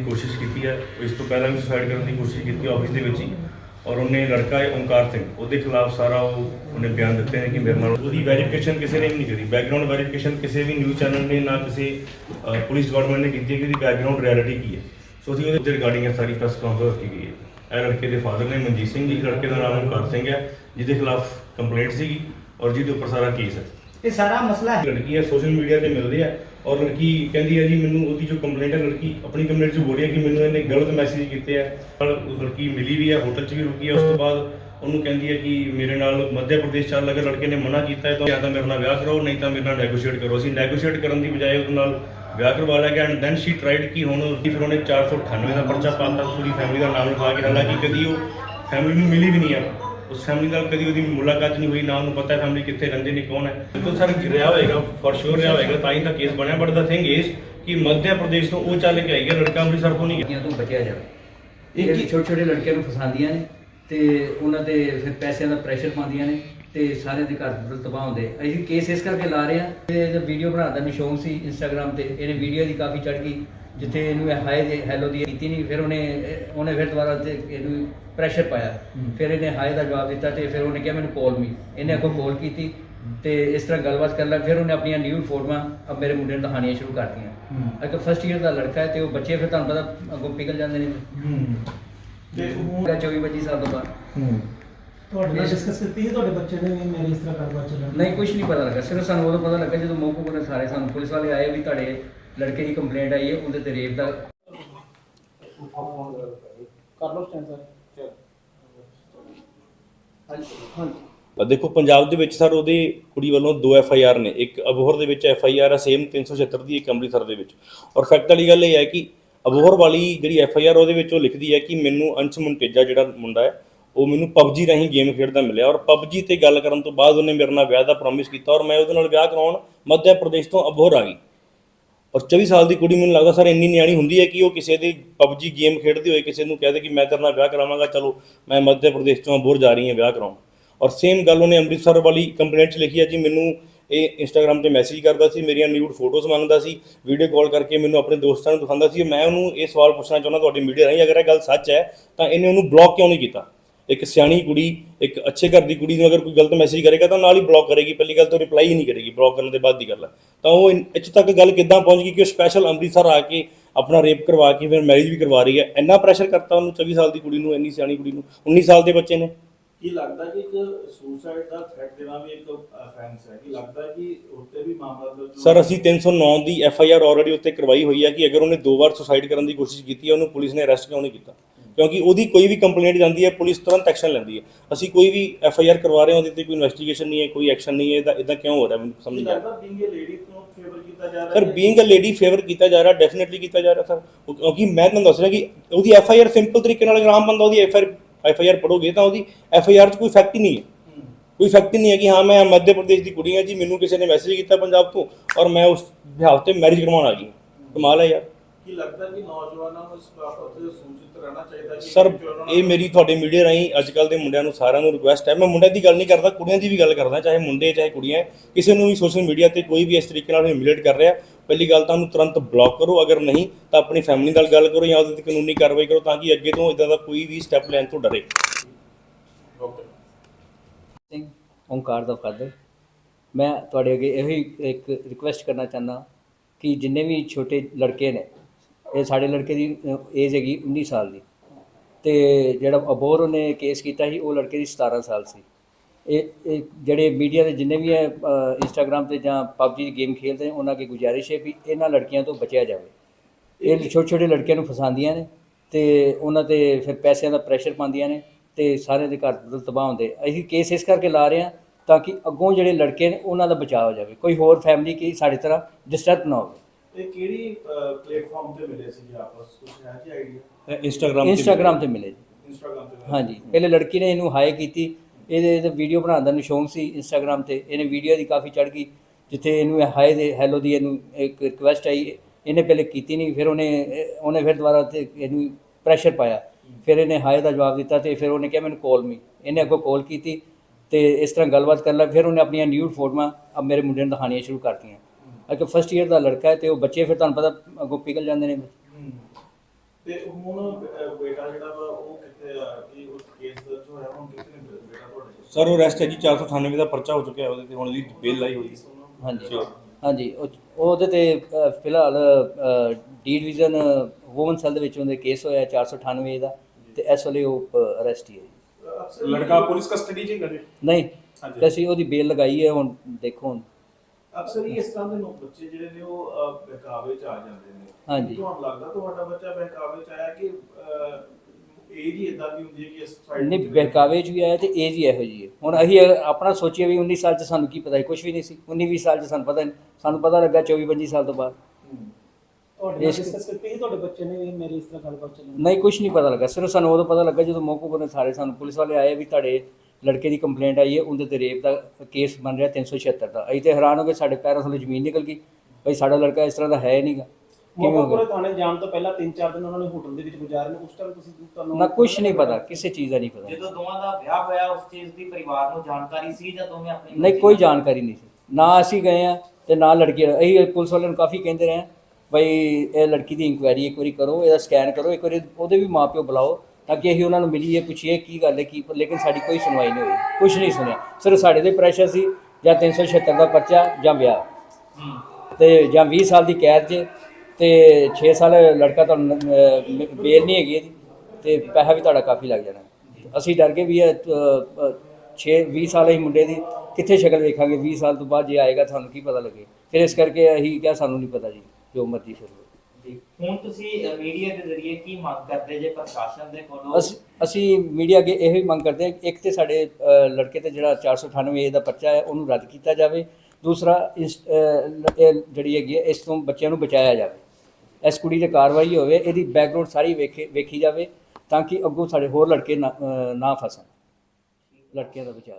ਦੀ ਕੋਸ਼ਿਸ਼ ਕੀਤੀ ਹੈ ਇਸ ਤੋਂ ਪਹਿਲਾਂ ਵੀ ਸੁਸਾਈਡ ਕਰਨ ਦੀ ਕੋਸ਼ਿਸ਼ ਕੀਤੀ ਆਫਿਸ ਦੇ ਵਿੱਚ ਹੀ। ਔਰ ਉਹਨੇ ਲੜਕਾ ਹੈ ਓਮਕਾਰ ਸਿੰਘ ਉਹਦੇ ਖਿਲਾਫ ਸਾਰਾ ਉਹ ਉਹਨੇ ਬਿਆਨ ਦਿੱਤੇ ਨੇ ਕਿ ਮੇਰੇ ਨਾਲ ਉਹਦੀ ਵੈਰੀਫਿਕੇਸ਼ਨ ਕਿਸੇ ਨੇ ਵੀ ਨਹੀਂ ਕਰੀ। ਬੈਕਗ੍ਰਾਉਂਡ ਵੈਰੀਫਿਕੇਸ਼ਨ ਕਿਸੇ ਵੀ ਨਿਊਜ਼ ਚੈਨਲ ਨੇ ਨਾ ਕਿਸੇ ਪੁਲਿਸ ਡਿਪਾਰਟਮੈਂਟ ਨੇ ਕੀਤੀ ਹੈ ਕਿ ਉਹਦੀ ਬੈਕਗ੍ਰਾਉਂਡ ਰਿਐਲਿਟੀ ਕੀ ਹੈ। ਸੋ ਅਸੀਂ ਉਹਦੇ ਰਿਗਾਰਡਿੰਗ ਇਹ ਸਾਰੀ ਪ੍ਰੈਸ ਕਾਨਫਰੰਸ ਗਈ ਹੈ। ਇਹ ਲੜਕੇ ਦੇ ਫਾਦਰ ਨੇ ਮਨਜੀਤ ਸਿੰਘ ਜੀ ਲੜਕੇ ਦਾ ਨਾਮ ਓਮਕਾਰ ਸਿੰਘ ਹੈ ਜਿਹਦੇ ਖਿਲਾਫ ਕੰਪਲੇਂਟ ਸੀਗੀ ਔਰ ਜਿਹਦੇ ਉੱਪਰ ਸਾਰਾ ਕੇਸ ਹੈ। ਇਹ ਸਾਰਾ ਮਸਲਾ ਹੈ। ਲੜਕੀ ਹੈ ਸੋਸ਼ਲ ਮੀਡੀਆ ਤੇ ਮਿਲਦੀ ਹੈ। ਔਰ ਲੜਕੀ ਕਹਿੰਦੀ ਹੈ ਜੀ, ਮੈਨੂੰ ਉਹਦੀ ਜੋ ਕੰਪਲੇਂਟ ਹੈ, ਲੜਕੀ ਆਪਣੀ ਕੰਪਲੇਂਟ 'ਚ ਬੋਲ ਰਹੀ ਹੈ ਕਿ ਮੈਨੂੰ ਇਹਨੇ ਗਲਤ ਮੈਸੇਜ ਕੀਤੇ ਹੈ ਪਰ ਉਹ ਲੜਕੀ ਮਿਲੀ ਵੀ ਹੈ ਹੋਟਲ 'ਚ ਵੀ ਰੁਕੀ ਹੈ। ਉਸ ਤੋਂ ਬਾਅਦ ਉਹਨੂੰ ਕਹਿੰਦੀ ਹੈ ਕਿ ਮੇਰੇ ਨਾਲ ਮੱਧ ਪ੍ਰਦੇਸ਼ ਚੱਲ, ਅਗਰ ਲੜਕੇ ਨੇ ਮਨਾ ਕੀਤਾ ਹੈ ਤਾਂ ਜਾਂ ਤਾਂ ਮੇਰੇ ਨਾਲ ਵਿਆਹ ਕਰਾਓ, ਨਹੀਂ ਤਾਂ ਮੇਰੇ ਨਾਲ ਨੈਗੋਸ਼ੀਏਟ ਕਰੋ। ਅਸੀਂ ਨੈਗੋਸ਼ੀਏਟ ਕਰਨ ਦੀ ਬਜਾਏ ਉਹਦੇ ਨਾਲ ਵਿਆਹ ਕਰਵਾ ਲਿਆ ਗਿਆ। ਐਂਡ ਦੈਨ ਸ਼ੀ ਟ੍ਰਾਈਡ ਕਿ ਹੁਣ ਉਹ- ਫਿਰ ਉਹਨੇ 498 ਦਾ ਪਰਚਾ ਪਾਤਾ ਪੂਰੀ ਫੈਮਿਲੀ ਦਾ ਨਾਮ ਲਿਖਾ ਕੇ। ਹਾਲਾਂਕਿ ਕਦੀ ਉਹ ਫੈਮਿਲੀ ਨੂੰ ਮਿਲੀ ਵੀ ਨਹੀਂ ਆ। ਉਸ ਫੈਮਿਲੀ ਨਾਲ ਕਦੀ ਉਹਦੀ ਮੁਲਾਕਾਤ ਨਹੀਂ ਹੋਈ ਨਾ ਉਹਨੂੰ ਪਤਾ ਹੈ ਫੈਮਿਲੀ ਕਿੱਥੇ ਰਹਿੰਦੇ ਨੇ ਕੌਣ ਹੈ। ਬਿਲਕੁਲ ਸਰ ਰਿਹਾ ਹੋਏਗਾ ਫॉर ਸ਼ੋਰ ਰਿਹਾ ਹੋਏਗਾ ਤਾਂ ਹੀ ਤਾਂ ਕੇਸ ਬਣਿਆ ਬਟ ਦਾ ਥਿੰਗ ਇਜ਼ ਕਿ ਮੱਧ ਪ੍ਰਦੇਸ਼ ਤੋਂ ਉਹ ਚੱਲ ਕੇ ਆਈ ਹੈ ਲੜਕਾ ਅੰਮ੍ਰਿਤਸਰ ਤੋਂ ਨਹੀਂ ਗਿਆ। ਤੋਂ ਬਚਿਆ ਜਾਵੇ ਇਹ ਛੋਟੇ ਛੋਟੇ ਲੜਕਿਆਂ ਨੂੰ ਫਸਾਉਂਦੀਆਂ ਨੇ ਤੇ ਉਹਨਾਂ ਤੇ ਫਿਰ ਪੈਸਿਆਂ ਦਾ ਪ੍ਰੈਸ਼ਰ ਪਾਉਂਦੀਆਂ ਨੇ। ਤੇ ਸਾਰੇ ਦੇ ਘਰ ਬਿਲਕੁਲ ਤਬਾਹ ਹੁੰਦੇ। ਅਸੀਂ ਕੇਸ ਇਸ ਕਰਕੇ ਲਾ ਰਹੇ ਇਹ ਜੋ ਵੀਡੀਓ ਬਣਾਉਣ ਦਾ ਨਿਸ਼ੌਂਕ ਸੀ ਇੰਸਟਾਗ੍ਰam ਤੇ। ਇਹਨੇ ਵੀਡੀਓ ਦੀ ਕਾਫੀ ਚੜ ਗਈ ਜਿੱਥੇ ਇਹਨੂੰ ਹਾਈ ਦੇ ਹੈਲੋ ਦੀ ਕੀਤੀ ਨਹੀਂ। ਫਿਰ ਉਹਨੇ ਉਹਨੇ ਫਿਰ ਦੁਬਾਰਾ ਤੇ ਇਹਨੂੰ ਪ੍ਰੈਸ਼ਰ ਪਾਇਆ। ਫਿਰ ਇਹਨੇ ਹਾਈ ਦਾ ਜਵਾਬ ਦਿੱਤਾ ਤੇ ਫਿਰ ਉਹਨੇ ਕਿਹਾ ਮੈਨੂੰ ਕਾਲ ਮੀ ਇਹਨੇ ਅੱਗੋਂ ਕਾਲ ਕੀਤੀ ਤੇ ਇਸ ਤਰ੍ਹਾਂ ਗੱਲਬਾਤ ਕਰ ਲੱਗ ਫਿਰ ਉਹਨੇ ਆਪਣੀਆਂ ਨਿਊ ਫੋਟੋਆਂ ਅਬ ਮੇਰੇ ਮੁੰਡੇ ਨੂੰ ਦਿਖਾਉਣੀਆਂ ਸ਼ੁਰੂ ਕਰਤੀਆਂ। ਅੱਗੇ ਫਸਟ ਈਅਰ ਦਾ ਲੜਕਾ ਹੈ ਤੇ ਉਹ ਬੱਚੇ ਫਿਰ ਤੁਹਾਨੂੰ ਪਤਾ ਅੱਗੋਂ ਪਿਘਲ ਜਾਂਦੇ ਨੇ। ਤੇ ਉਹ 24 25 ਸਾਲ ਤੋਂ ਬਾਅਦ। ਤੁਹਾਡੇ ਨਾਲ ਡਿਸਕਸ ਕੀਤੀ ਹੈ ਤੁਹਾਡੇ ਬੱਚੇ ਨੇ ਵੀ ਮੇਰੇ ਇਸ ਤਰ੍ਹਾਂ ਕਾਰੋਬਾਰ ਚੱਲਣਾ? ਨਹੀਂ ਕੁਝ ਨਹੀਂ ਪਤਾ ਲੱਗਾ। ਸਿਰਫ ਸਾਨੂੰ ਉਦੋਂ ਪਤਾ ਲੱਗਾ ਜਦੋਂ ਮੌਕੂ ਕੋਲ ਸਾਰੇ ਸਾਨੂੰ ਪੁਲਿਸ ਵਾਲੇ ਆਏ ਵੀ ਤੁਹਾਡੇ ਲੜਕੇ ਦੀ ਕੰਪਲੇਂਟ ਆਈ ਹੈ ਉਹਦੇ ਤੇ ਰੇਪ ਦਾ ਕਰ ਲਓ ਸਟੈਂਡ ਸਰ। ਹਾਂਜੀ। ਅ ਦੇਖੋ ਪੰਜਾਬ ਦੇ ਵਿੱਚ ਸਰ ਉਹਦੇ ਕੁੜੀ ਵੱਲੋਂ ਦੋ ਐਫ ਆਈ ਆਰ ਨੇ। ਇੱਕ ਅਬੋਹਰ ਦੇ ਵਿੱਚ ਐਫ ਆਈ ਆਰ ਹੈ ਸੇਮ 376 ਦੀ ਇੱਕ ਅੰਮ੍ਰਿਤਸਰ ਦੇ ਵਿੱਚ। ਔਰ ਫੈਕਟ ਵਾਲੀ ਗੱਲ ਇਹ ਹੈ ਕਿ ਅਬੋਹਰ ਵਾਲੀ ਜਿਹੜੀ ਐਫ ਆਈ ਆਰ ਉਹਦੇ ਵਿੱਚ ਉਹ ਲਿਖਦੀ ਹੈ ਕਿ ਮੈਨੂੰ ਅੰਸ਼ ਮੁੰਟੇਜਾ ਜਿਹੜਾ ਮੁੰਡਾ ਹੈ। ਉਹ ਮੈਨੂੰ ਪਬਜੀ ਰਾਹੀਂ ਗੇਮ ਖੇਡਦਾ ਮਿਲਿਆ ਔਰ ਪਬਜੀ ਤੇ ਗੱਲ ਕਰਨ ਤੋਂ ਬਾਅਦ ਉਹਨੇ ਮੇਰੇ ਨਾਲ ਵਿਆਹ ਦਾ ਪ੍ਰੋਮਿਸ ਕੀਤਾ ਔਰ ਮੈਂ ਉਹਦੇ ਨਾਲ ਵਿਆਹ ਕਰਾਉਣ ਮੱਧ ਪ੍ਰਦੇਸ਼ ਤੋਂ ਅਬੋਹਰ ਆ ਗਈ। ਔਰ 24 ਸਾਲ ਦੀ ਕੁੜੀ ਮੈਨੂੰ ਲੱਗਦਾ ਸਰ ਇੰਨੀ ਨਿਆਣੀ ਹੁੰਦੀ ਹੈ ਕਿ ਉਹ ਕਿਸੇ ਦੀ ਪਬਜੀ ਗੇਮ ਖੇਡਦੇ ਹੋਏ ਕਿਸੇ ਨੂੰ ਕਹਦੇ ਕਿ ਮੈਂ ਤੇਰੇ ਨਾਲ ਵਿਆਹ ਕਰਾਵਾਂਗਾ, ਚਲੋ ਮੈਂ ਮੱਧ ਪ੍ਰਦੇਸ਼ ਤੋਂ ਅਬੋਹਰ ਜਾ ਰਹੀ ਹਾਂ ਵਿਆਹ ਕਰਾਉਣ। ਔਰ ਸੇਮ ਗੱਲ ਉਹਨੇ ਅੰਮ੍ਰਿਤਸਰ ਵਾਲੀ ਕੰਪਲੇਂਟ 'ਚ ਲਿਖੀ ਹੈ ਜੀ, ਮੈਨੂੰ ਇਹ ਇੰਸਟਾਗ੍ਰam ਤੇ ਮੈਸੇਜ ਕਰਦਾ ਸੀ, ਮੇਰੀਆਂ ਨਿਊਡ ਫੋਟੋਜ਼ ਮੰਗਦਾ ਸੀ ਵੀਡੀਓ ਕਾਲ ਕਰਕੇ ਮੈਨੂੰ ਆਪਣੇ ਦੋਸਤਾਂ ਨੂੰ ਦਿਖਾਉਂਦਾ ਸੀ। ਮੈਂ ਉਹਨੂੰ ਇਹ ਸਵਾਲ ਪੁੱਛਣਾ ਚਾਹੁੰਦਾ, ਤੁਹਾਡੀ ਮੀਡੀਆ ਰਾਹੀਂ ਅਗਰ ਇਹ ਗੱਲ ਸੱਚ ਹੈ, ਤਾਂ ਇਹਨੇ ਉਹਨੂੰ ਬਲੌਕ ਕਿਉਂ ਨਹੀਂ ਕੀਤਾ? ਇੱਕ ਸਿਆਣੀ ਕੁੜੀ ਇੱਕ ਅੱਛੇ ਘਰ ਦੀ ਕੁੜੀ ਨੂੰ ਅਗਰ ਕੋਈ ਗਲਤ ਮੈਸੇਜ ਕਰੇਗਾ ਤਾਂ ਨਾਲ ਹੀ ਬਲੌਕ ਕਰੇਗੀ। ਪਹਿਲੀ ਗੱਲ ਤਾਂ ਰਿਪਲਾਈ ਹੀ ਨਹੀਂ ਕਰੇਗੀ ਬਲੌਕ ਕਰਨ ਦੇ ਬਾਅਦ ਦੀ ਗੱਲ ਹੈ ਤਾਂ ਉਹ ਇੱਥੇ ਤੱਕ ਗੱਲ ਕਿੱਦਾਂ ਪਹੁੰਚ ਗਈ ਕਿ ਉਹ ਸਪੈਸ਼ਲ ਅੰਮ੍ਰਿਤਸਰ ਆ ਕੇ ਆਪਣਾ ਰੇਪ ਕਰਵਾ ਕੇ ਫਿਰ ਮੈਰਿਜ ਵੀ ਕਰਵਾ ਰਹੀ ਹੈ। ਇੰਨਾ ਪ੍ਰੈਸ਼ਰ ਕਰਤਾ ਉਹਨੂੰ 24 ਸਾਲ ਦੀ ਕੁੜੀ ਨੂੰ ਇੰਨੀ ਸਿਆਣੀ ਕੁੜੀ ਨੂੰ 19 ਸਾਲ ਦੇ ਬੱਚੇ ਨੇ। ਕੀ ਲੱਗਦਾ ਕਿ ਇੱਕ ਸੁਸਾਈਡ ਦਾ ਥ੍ਰੈਟ ਦੇਣਾ ਵੀ ਇੱਕ ਅਫੈਂਸ ਹੈ? ਕਿ ਲੱਗਦਾ ਕਿ ਉੱਤੇ ਵੀ ਮਾਮਲਾ ਦਰਜ ਸਰ ਅਸੀਂ 309 ਦੀ ਐਫ ਆਈ ਆਰ ਆਲਰੇਡੀ ਉੱਤੇ ਕਰਵਾਈ ਹੋਈ ਹੈ ਕਿ ਅਗਰ ਉਹਨੇ ਦੋ ਵਾਰ ਸੁਸਾਈਡ ਕਰਨ ਦੀ ਕੋਸ਼ਿਸ਼ ਕੀਤੀ ਹੈ ਉਹਨੂੰ ਪੁਲਿਸ ਨੇ ਅਰੈਸਟ ਕਿਉਂ ਨਹੀਂ ਕੀਤਾ? ਕਿਉਂਕਿ ਉਹਦੀ ਕੋਈ ਵੀ ਕੰਪਲੇਂਟ ਜਾਂਦੀ ਹੈ ਪੁਲਿਸ ਤੁਰੰਤ ਐਕਸ਼ਨ ਲੈਂਦੀ ਹੈ। ਅਸੀਂ ਕੋਈ ਵੀ ਐਫ ਆਈ ਆਰ ਕਰਵਾ ਰਹੇ ਹਾਂ ਉਹਦੇ ਤੇ ਕੋਈ ਇਨਵੈਸਟੀਗੇਸ਼ਨ ਨਹੀਂ ਹੈ ਕੋਈ ਐਕਸ਼ਨ ਨਹੀਂ ਹੈ ਇਹਦਾ ਇਦਾਂ ਕਿਉਂ ਹੋ ਰਿਹਾ ਮੈਨੂੰ ਸਮਝ ਨਹੀਂ ਆ ਲੱਗਦਾ ਬੀਂਗ ਏ ਲੇਡੀ ਤੋਂ ਫੇਵਰ ਕੀਤਾ ਜਾ ਰਿਹਾ sir? Being a lady favour ਕੀਤਾ ਜਾ ਰਿਹਾ ਡੈਫੀਨਿਟਲੀ ਕੀਤਾ ਜਾ ਰਿਹਾ ਸਰ। ਕਿਉਂਕਿ ਮੈਂ ਤੁਹਾਨੂੰ ਦੱਸ ਰਿਹਾ ਕਿ ਉਹਦੀ ਐਫ ਆਈ ਆਰ ਸਿੰਪਲ ਤਰੀਕੇ ਨਾਲ ਆਮ ਬੰਦਾ ਉਹਦੀ F I R F I R ਪੜੋਗੇ ਤਾਂ ਉਹਦੀ ਐਫ ਆਈ ਆਰ 'ਚ ਕੋਈ ਫੈਕਟ ਹੀ ਨਹੀਂ ਹੈ। ਕੋਈ ਫੈਕਟ ਹੀ ਨਹੀਂ ਹੈ ਕਿ ਹਾਂ ਮੈਂ ਮੱਧ ਪ੍ਰਦੇਸ਼ ਦੀ ਕੁੜੀ ਹਾਂ ਜੀ ਮੈਨੂੰ ਕਿਸੇ ਨੇ ਮੈਸੇਜ ਕੀਤਾ ਪੰਜਾਬ ਤੋਂ ਔਰ ਮੈਂ ਉਸ ਬਿਹਾਫ ਤੇ ਮੈਰਿਜ ਕਰਵਾਉਣ ਆ ਗਈ। ਕਮਾਲ ਹੈ ਯਾਰ। ਕੀ ਲੱਗਦਾ ਕਿ ਨੌਜਵਾਨਾਂ ਨੂੰ ਇਸ ਬਾਬਤ ਸੂਚਿਤ ਰਹਿਣਾ ਚਾਹੀਦਾ ਕਿ ਸਰ ਇਹ ਮੇਰੀ ਤੁਹਾਡੇ ਮੀਡੀਆ ਰਾਹੀਂ ਅੱਜ ਕੱਲ ਦੇ ਮੁੰਡਿਆਂ ਨੂੰ ਸਾਰਿਆਂ ਨੂੰ ਰਿਕੁਐਸਟ ਹੈ। ਮੈਂ ਮੁੰਡਿਆਂ ਦੀ ਗੱਲ ਨਹੀਂ ਕਰਦਾ ਕੁੜੀਆਂ ਦੀ ਵੀ ਗੱਲ ਕਰਦਾ ਚਾਹੇ ਮੁੰਡੇ ਚਾਹੇ ਕੁੜੀਆਂ। ਕਿਸੇ ਨੂੰ ਵੀ ਸੋਸ਼ਲ ਮੀਡੀਆ ਤੇ ਕੋਈ ਵੀ ਇਸ ਤਰੀਕੇ ਨਾਲ ਹਿਮਿਲੇਟ ਕਰ ਰਿਹਾ ਪਹਿਲੀ ਗੱਲ ਤਾਂ ਉਹਨੂੰ ਤੁਰੰਤ ਬਲੌਕ ਕਰੋ। ਅਗਰ ਨਹੀਂ ਤਾਂ ਆਪਣੀ ਫੈਮਿਲੀ ਨਾਲ ਗੱਲ ਕਰੋ ਜਾਂ ਉਹਦੇ ਤੇ ਕਾਨੂੰਨੀ ਕਾਰਵਾਈ ਕਰੋ ਤਾਂ ਕਿ ਅੱਗੇ ਤੋਂ ਇਦਾਂ ਦਾ ਕੋਈ ਵੀ ਸਟੈਪ ਲੈਣ ਤੋਂ ਡਰੇ. ਸਿੰਘ ਓਂਕਾਰ ਦਾ ਫਾਦਰ। ਮੈਂ ਤੁਹਾਡੇ ਅੱਗੇ ਇਹੀ ਇੱਕ ਰਿਕੁਐਸਟ ਕਰਨਾ ਚਾਹੁੰਦਾ ਕਿ ਜਿੰਨੇ ਵੀ ਛੋਟੇ ਲੜਕੇ ਨੇ ਇਹ ਸਾਡੇ ਲੜਕੇ ਦੀ ਏਜ ਹੈਗੀ 19 ਸਾਲ ਦੀ। ਤੇ ਜਿਹੜਾ ਅਬੋਰ ਉਹਨੇ ਕੇਸ ਕੀਤਾ ਸੀ, ਉਹ ਲੜਕੇ ਦੀ 17 ਸਾਲ ਸੀ। ਇਹ ਇਹ ਜਿਹੜੇ ਮੀਡੀਆ ਦੇ ਜਿੰਨੇ ਵੀ ਹੈ ਇੰਸਟਾਗ੍ਰam ਤੇ ਜਾਂ ਪਬਜੀ ਦੀ ਗੇਮ ਖੇਡਦੇ ਨੇ, ਉਹਨਾਂ ਦੀ ਗੁਜ਼ਾਰਿਸ਼ ਹੈ ਵੀ ਇਹਨਾਂ ਲੜਕੀਆਂ ਤੋਂ ਬਚਿਆ ਜਾਵੇ। ਇਹ ਛੋਟੇ ਛੋਟੇ ਲੜਕਿਆਂ ਨੂੰ ਫਸਾਉਂਦੀਆਂ ਨੇ ਤੇ ਉਹਨਾਂ ਤੇ ਫਿਰ ਪੈਸਿਆਂ ਦਾ ਪ੍ਰੈਸ਼ਰ ਪਾਉਂਦੀਆਂ ਨੇ ਤੇ ਸਾਰੇ ਦੇ ਘਰ ਬਿਲਕੁਲ ਤਬਾਹ ਹੁੰਦੇ। ਅਸੀਂ ਕੇਸ ਇਸ ਕਰਕੇ ਲਾ ਰਹੇ ਹਾਂ ਤਾਂ ਕਿ ਅੱਗੋਂ ਜਿਹੜੇ ਲੜਕੇ ਨੇ, ਉਹਨਾਂ ਦਾ ਬਚਾਅ ਹੋ ਜਾਵੇ। ਕੋਈ ਹੋਰ ਫੈਮਿਲੀ ਕੀ ਸਾਡੀ ਤਰ੍ਹਾਂ ਡਿਸਟਰਬ ਨਾ ਹੋਵੇ। ਇਹ ਕਿਹੜੀ ਪਲੇਟਫਾਰਮ ਤੇ ਮਿਲੇ ਸੀ ਜੀ ਆਪਸ? ਕੁਝ ਹੈ ਜੀ ਆਈਡੀਆ ਇੰਸਟਾਗ੍ਰam ਇੰਸਟਾਗ੍ਰam ਤੇ ਮਿਲੇ। ਜੀ। ਇੰਸਟਾਗ੍ਰam ਤੇ ਮਿਲੇ? ਹਾਂਜੀ। ਪਹਿਲੇ ਲੜਕੀ ਨੇ ਇਹਨੂੰ ਹਾਈ ਕੀਤੀ। ਇਹਦੇ ਇਹਦੇ ਵੀਡੀਓ ਬਣਾਉਣ ਦਾ ਨਿਸ਼ੌਂਕ ਸੀ ਇੰਸਟਾਗ੍ਰam ਤੇ। ਇਹਨੇ ਵੀਡੀਓ ਦੀ ਕਾਫੀ ਚੜ ਗਈ ਜਿੱਥੇ ਇਹਨੂੰ ਹਾਈ ਦੇ ਹੈਲੋ ਦੀ ਇਹਨੂੰ ਇੱਕ ਰਿਕੁਐਸਟ ਆਈ। ਇਹਨੇ ਪਹਿਲੇ ਕੀਤੀ ਨਹੀਂ ਫਿਰ ਉਹਨੇ ਉਹਨੇ ਫਿਰ ਦੁਬਾਰਾ ਤੇ ਇਹਨੂੰ ਪ੍ਰੈਸ਼ਰ ਪਾਇਆ। ਫਿਰ ਇਹਨੇ ਹਾਈ ਦਾ ਜਵਾਬ ਦਿੱਤਾ ਤੇ ਫਿਰ ਉਹਨੇ ਕਿਹਾ ਮੈਨੂੰ ਕਾਲ ਮੀ ਇਹਨੇ ਅੱਗੋਂ ਕਾਲ ਕੀਤੀ ਤੇ ਇਸ ਤਰ੍ਹਾਂ ਗੱਲਬਾਤ ਕਰ ਲੱਗ ਫਿਰ ਉਹਨੇ ਆਪਣੀਆਂ ਨਿਊਡ ਫੋਟੋਆਂ ਅਬ ਮੇਰੇ ਮੁੰਡੇ ਨੂੰ ਦਿਖਾਉਣੀਆਂ ਸ਼ੁਰੂ ਕਰਤੀਆਂ। ਅੱਗੇ ਫਸਟ ਈਅਰ ਦਾ ਲੜਕਾ ਹੈ ਤੇ ਉਹ ਬੱਚੇ ਫਿਰ ਤੁਹਾਨੂੰ ਪਤਾ ਅੱਗੋਂ ਪਿਘਲ ਜਾਂਦੇ ਨੇ। ਤੇ ਹੁਣ ਬੇਟਾ ਜਿਹੜਾ ਵਾ ਉਹ ਕਿੱਥੇ ਆ ਕਿ ਉਸ ਕੇਸ ਦਰਜ ਹੋਇਆ ਹੁਣ ਕਿੱਥੇ ਬੇਟਾ ਤੁਹਾਡੇ? ਸਰ ਉਹ ਅਰੈਸਟ ਹੈ ਜੀ 498 ਦਾ ਪਰਚਾ ਹੋ ਚੁੱਕਿਆ ਉਹਦੇ ਤੇ ਹੁਣ ਉਹਦੀ ਬੇਲ ਲਾਈ ਹੋਈ ਹੈ ਹਾਂਜੀ. ਹਾਂਜੀ ਉਹ ਉਹਦੇ ਤੇ ਅ, ਫਿਲਹਾਲ ਡੀ ਡਿਵੀਜ਼ਨ ਵੂਮਨ ਸੈੱਲ ਦੇ ਵਿੱਚ ਉਹਦੇ ਕੇਸ ਹੋਇਆ 498 ਦਾ ਤੇ ਇਸ ਵੇਲੇ ਉਹ ਅਰੈਸਟ ਹੀ ਹੈ ਜੀ। ਲੜਕਾ ਪੁਲਿਸ ਕਸਟਡੀ 'ਚ ਹੀ ਕਰੇ ਨਹੀਂ ਹਾਂਜੀ। ਤੇ ਅਸੀਂ ਉਹਦੀ ਬੇਲ ਲਗਾਈ ਹੈ ਹੁਣ ਦੇਖੋ ਹੁਣ ਅਕਸਰ ਹੀ ਇਸ ਤਰ੍ਹਾਂ ਦੇ ਲੋਕ ਬੱਚੇ ਜਿਹੜੇ ਨੇ ਉਹ ਅਹ, ਬਹਿਕਾਵੇ ਚ ਆ ਜਾਂਦੇ ਨੇ। ਹਾਂਜੀ। ਤੁਹਾਨੂੰ ਲੱਗਦਾ ਤੁਹਾਡਾ ਬੱਚਾ ਬਹਿਕਾਵੇ ਚ ਆਇਆ ਕਿ ਏਜ ਹੀ ਇਦਾਂ ਦੀ ਹੁੰਦੀ ਹੈ ਕਿ ਇਸ ਸਾਈਡ ਨਹੀਂ ਬਹਿਕਾਵੇ 'ਚ ਵੀ ਆਇਆ ਤੇ ਏਜ ਹੀ ਇਹੋ ਜੀ ਹੈ। ਹੁਣ ਅਸੀਂ ਆਪਣਾ ਸੋਚੀਏ ਵੀ 19 ਸਾਲ 'ਚ ਸਾਨੂੰ ਕੀ ਪਤਾ ਹੈ ਕੁਝ ਵੀ ਨਹੀਂ ਸੀ। 19 20 ਸਾਲ 'ਚ ਸਾਨੂੰ ਪਤਾ ਨਹੀਂ ਸਾਨੂੰ ਪਤਾ ਲੱਗਾ 24 25 ਸਾਲ ਤੋਂ ਬਾਅਦ। ਤੁਹਾਡੇ ਨਾਲ ਇਸ- ਡਿਸਕਸ ਕੀਤੀ ਸੀ ਤੁਹਾਡੇ ਬੱਚੇ ਨੇ ਵੀ ਮੇਰੀ ਇਸ ਤਰ੍ਹਾਂ ਗੱਲਬਾਤ ਚੱਲਣੀ ਨਹੀਂ ਕੁਝ ਨਹੀਂ ਪਤਾ ਲੱਗਾ। ਸਿਰਫ ਸਾਨੂੰ ਉਦੋਂ ਪਤਾ ਲੱਗਾ ਜਦੋਂ ਮੌਕੇ ਕੋਲ ਸਾਰੇ ਸਾਨੂੰ ਪੁਲਿਸ ਵਾਲੇ ਆਏ ਵੀ ਤੁਹਾਡੇ ਲੜਕੇ ਦੀ ਕੰਪਲੇਂਟ ਆਈ ਹੈ ਉਹਦੇ ਤੇ ਰੇਪ ਦਾ ਕੇਸ ਬਣ ਰਿਹਾ 376 ਦਾ। ਅਸੀਂ ਤੇ ਹੈਰਾਨ ਹੋ ਗਏ ਸਾਡੇ ਪੈਰਾਂ ਥੱਲੇ ਜ਼ਮੀਨ ਨਿਕਲ ਗਈ। ਭਈ ਸਾਡਾ ਲੜਕਾ ਇਸ ਤਰ੍ਹਾਂ ਦਾ ਹੈ ਨਹੀਂਗਾ ਕਿਵੇਂ ਹੋ ਗਿਆ? ਥਾਣੇ ਜਾਣ ਤੋਂ ਪਹਿਲਾਂ 3-4 ਦਿਨ ਉਹਨਾਂ ਨੇ ਹੋਟਲ ਦੇ ਵਿੱਚ ਗੁਜ਼ਾਰੇ ਨੇ ਉਸ ਟਾਈਮ ਤੁਸੀਂ ਤੁਹਾਨੂੰ ਨਾ ਕੁਝ ਨਹੀਂ ਪਤਾ ਕਿਸੇ ਚੀਜ਼ ਦਾ ਨਹੀਂ ਪਤਾ। ਜਦੋਂ ਦੋਵਾਂ ਦਾ ਵਿਆਹ ਹੋਇਆ ਉਸ ਚੀਜ਼ ਦੀ ਪਰਿਵਾਰ ਨੂੰ ਜਾਣਕਾਰੀ ਸੀ ਜਾਂ ਦੋਵੇਂ ਆਪਣੀ ਨਹੀਂ ਕੋਈ ਜਾਣਕਾਰੀ ਨਹੀਂ ਸੀ। ਨਾ ਅਸੀਂ ਗਏ ਆ ਤੇ ਨਾ ਲੜਕੀ ਅਸੀਂ ਪੁਲਿਸ ਵਾਲਿਆਂ ਨੂੰ ਕਾਫੀ ਕਹਿੰਦੇ ਰਹੇ ਹਾਂ, ਬਈ ਇਹ ਲੜਕੀ ਦੀ ਇਨਕੁਆਇਰੀ ਇੱਕ ਵਾਰੀ ਕਰੋ ਇਹਦਾ ਸਕੈਨ ਕਰੋ ਇੱਕ ਵਾਰੀ ਉਹਦੇ ਵੀ ਮਾਪਿਓ ਬੁਲਾਓ। ਤਾਂ ਕਿ ਅਸੀਂ ਉਹਨਾਂ ਨੂੰ ਮਿਲੀਏ ਪੁੱਛੀਏ ਕੀ ਗੱਲ ਹੈ ਕੀ ਲੇਕਿਨ ਸਾਡੀ ਕੋਈ ਸੁਣਵਾਈ ਨਹੀਂ ਹੋਈ ਕੁਝ ਨਹੀਂ ਸੁਣਿਆ। ਸਿਰਫ ਸਾਡੇ ਤੇ ਪ੍ਰੈਸ਼ਰ ਸੀ ਜਾਂ 376 ਦਾ ਪਰਚਾ ਜਾਂ ਵਿਆਹ। ਤੇ ਜਾਂ 20 ਸਾਲ ਦੀ ਕੈਦ 'ਚ ਤੇ 6 ਸਾਲ ਲੜਕਾ ਤੁਹਾਨੂੰ ਬੇਲ ਨਹੀਂ ਹੈਗੀ ਤੇ ਪੈਸਾ ਵੀ ਤੁਹਾਡਾ ਕਾਫੀ ਲੱਗ ਜਾਣਾ। ਅਸੀਂ ਡਰ ਗਏ ਵੀ ਇਹ 6 20 ਸਾਲ ਹੀ ਮੁੰਡੇ ਦੀ ਕਿੱਥੇ ਸ਼ਕਲ ਵੇਖਾਂਗੇ 20 ਸਾਲ ਤੋਂ ਬਾਅਦ ਜੇ ਆਏਗਾ ਤੁਹਾਨੂੰ ਕੀ ਪਤਾ ਲੱਗੇ। ਫਿਰ ਇਸ ਕਰਕੇ ਅਸੀਂ ਕਿਹਾ ਸਾਨੂੰ ਨਹੀਂ ਪਤਾ ਜੀ ਜੋ ਮਰਜ਼ੀ ਫਿਰ ਹੁਣ ਤੁਸੀਂ ਮੀਡੀਆ ਦੇ ਜ਼ਰੀਏ ਕੀ ਮੰਗ ਕਰਦੇ ਜੇ ਪ੍ਰਸ਼ਾਸਨ ਦੇ ਕੋਲੋਂ? ਅਸੀਂ ਅਸੀਂ ਮੀਡੀਆ ਅੱਗੇ ਇਹੋ ਹੀ ਮੰਗ ਕਰਦੇ ਹਾਂ ਇੱਕ ਤੇ ਸਾਡੇ ਅ, ਲੜਕੇ ਤੇ ਜਿਹੜਾ 498 ਏ ਦਾ ਪਰਚਾ ਹੈ ਉਹਨੂੰ ਰੱਦ ਕੀਤਾ ਜਾਵੇ। ਦੂਸਰਾ ਇਸ ਅ, ਲ- ਇਹ ਜਿਹੜੀ ਹੈਗੀ ਹੈ ਇਸ ਤੋਂ ਬੱਚਿਆਂ ਨੂੰ ਬਚਾਇਆ ਜਾਵੇ। ਇਸ ਕੁੜੀ ਤੇ ਕਾਰਵਾਈ ਹੋਵੇ ਇਹਦੀ ਬੈਕਗ੍ਰਾਉਂਡ ਸਾਰੀ ਵੇਖੇ ਵੇਖੀ ਜਾਵੇ ਤਾਂ ਕਿ ਅੱਗੋਂ ਸਾਡੇ ਹੋਰ ਲੜਕੇ ਨਾ ਅ, ਨਾ ਫਸਣ। ਲੜਕਿਆਂ ਦਾ ਬਚਾਅ